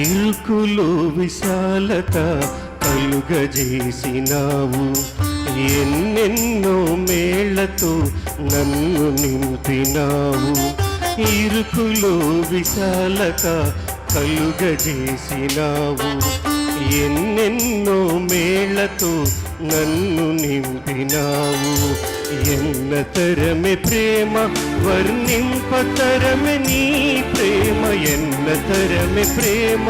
ఇరుకులు విశాలత కలుగజేసినావు. ఎన్నెన్నో మేళ్ళతో నన్ను నింపినావు. ఇరుకులు విశాలత కలుగజేసినావు. ఎన్నెన్నో మేళ్ళతో నన్ను నింపినావు? ఎన్న తరమే ప్రేమ వర్ణింపతరమే నీ ప్రేమ. ఎన్న తరమే ప్రేమ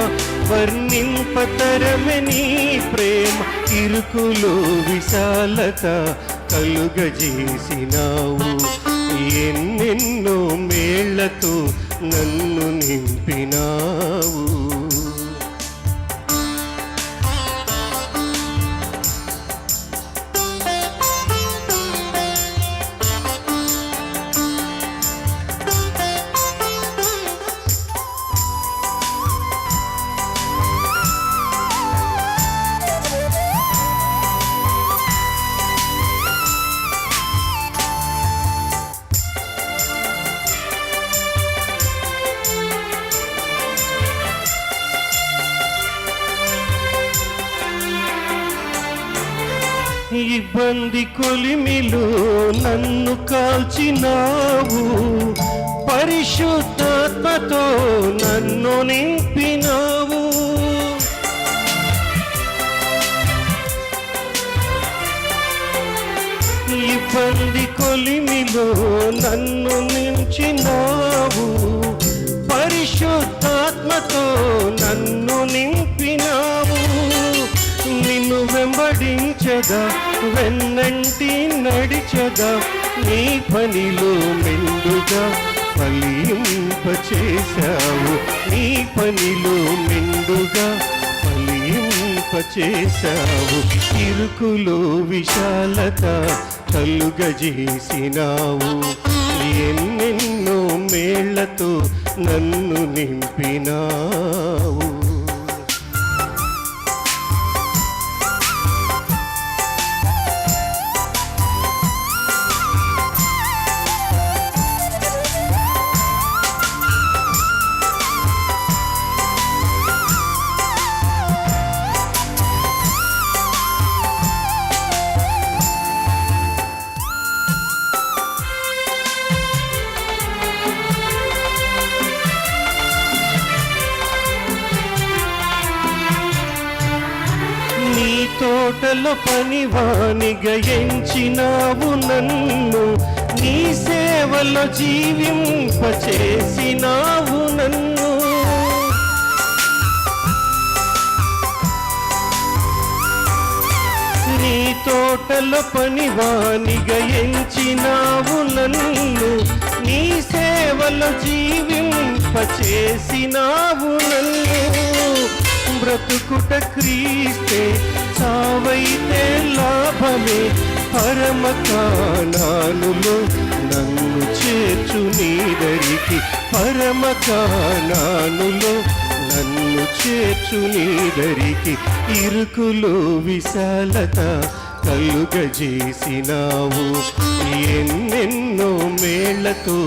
వర్ణింపతరమే నీ ప్రేమ. ఇరుకులో విశాలత కలుగజేసినావు. ఎన్నెన్నో మేళ్ళతో నన్ను నింపినావు? ఇబ్బంది కొలిమిలో నన్ను కాల్చినావు. పరిశుద్ధాత్మతో నన్ను నింపినావు. ఇబ్బంది కొలిమిలో నన్ను నించినావు. పరిశుద్ధాత్మతో నన్ను నింపి వెంబడించదా వెన్నంటి నడిచదా నీ పనిలో మెండుగా ఫలింపచేశావు నీ పనిలో మెండుగా ఫలింపచేశావు ఇరుకులో విశాలత కలుగజేసినావు. ఎన్నెన్నో మేళ్ళతో నన్ను నింపినావు. తోటలో పనివానిగా ఎంచినావు నన్ను. నీ సేవలో జీవింపచేసినావు నన్ను. నీ తోటలో పనివానిగా ఎంచినావు నన్ను. నీ సేవలో జీవింపచేసినావు నన్ను. బ్రతుకుట క్రీస్తే చావైతే లాభమే. పరమ కానానులో నన్ను చేర్చు నీదరికి పరమ కానానులో నన్ను చేర్చు నీదరికి ఇరుకులు విశాలత కలుగజేసినావు. ఎన్నెన్నో మేళ్ళతో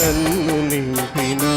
నన్ను నింపినా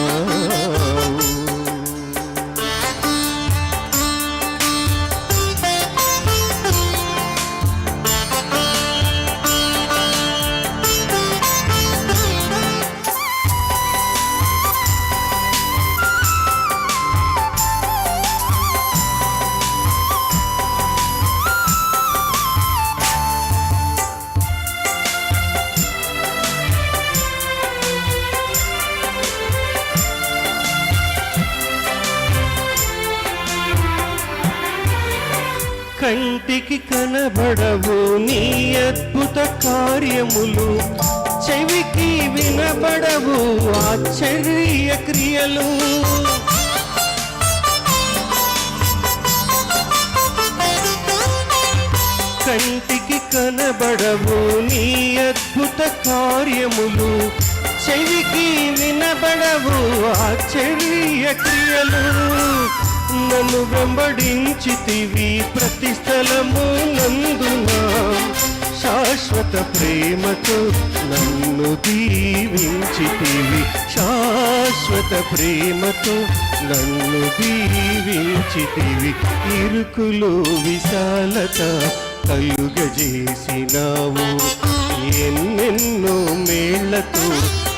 కంటికి కనబడవు నీ అద్భుత కార్యములు. చెవికి వినబడవు ఆశ్చర్య క్రియలు. కంటికి కనబడవు నీ అద్భుత కార్యములు. చెవికి వినబడవు ఆశ్చర్య క్రియలు. నన్ను వెంబడించితివి ప్రతి స్థలము నందునా. శాశ్వత ప్రేమతో నన్ను దీవించితివి. శాశ్వత ప్రేమతో నన్ను దీవించితివి. ఇరుకులు విశాలత కలుగజేసినావు. ఎన్నెన్నో మేళ్ళతో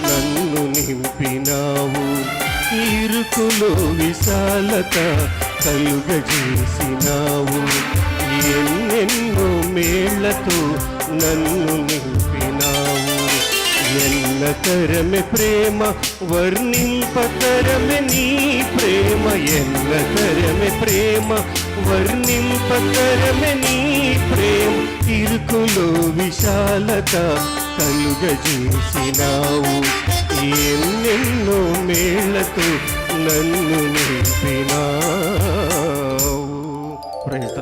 నన్ను నింపినావు. ఇరుకులో విశాలత కలుగజేసినావు. ఎన్నెన్నో మేళ్ళతో నన్ను నింపినావు. ఎన్నతరమే ప్రేమ వర్ణింపతరమే నీ ప్రేమ. ఎన్నతరమే ప్రేమ వర్ణింపతరమే నీ ప్రేమ. ఇరుకులో విశాలత కలుగజేసినావు ఎన్నెన్నో మేళ్ళతో నన్ను నింపినావు. ప్రైజ్